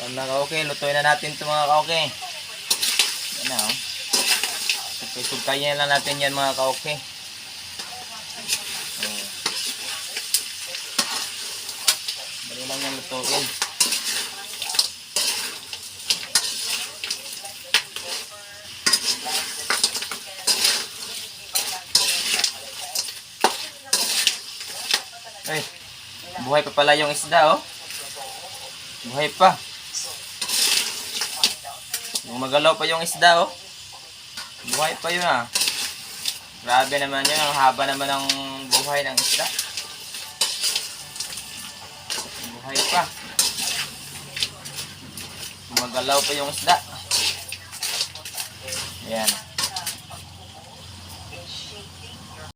Yan mga kauke, lutuin na natin ito mga kauke. Yan na oh. Sugkay-sugkayin lang natin yan mga kauke. Oh. Dali lang yung lutuin. Ay, buhay pa pala yung isda oh. Buhay pa. Gumagalaw pa yung isda oh. Buhay pa yun ah. Grabe naman yun. Ang haba naman ng buhay ng isda. Buhay pa. Gumagalaw pa yung isda. Ayan.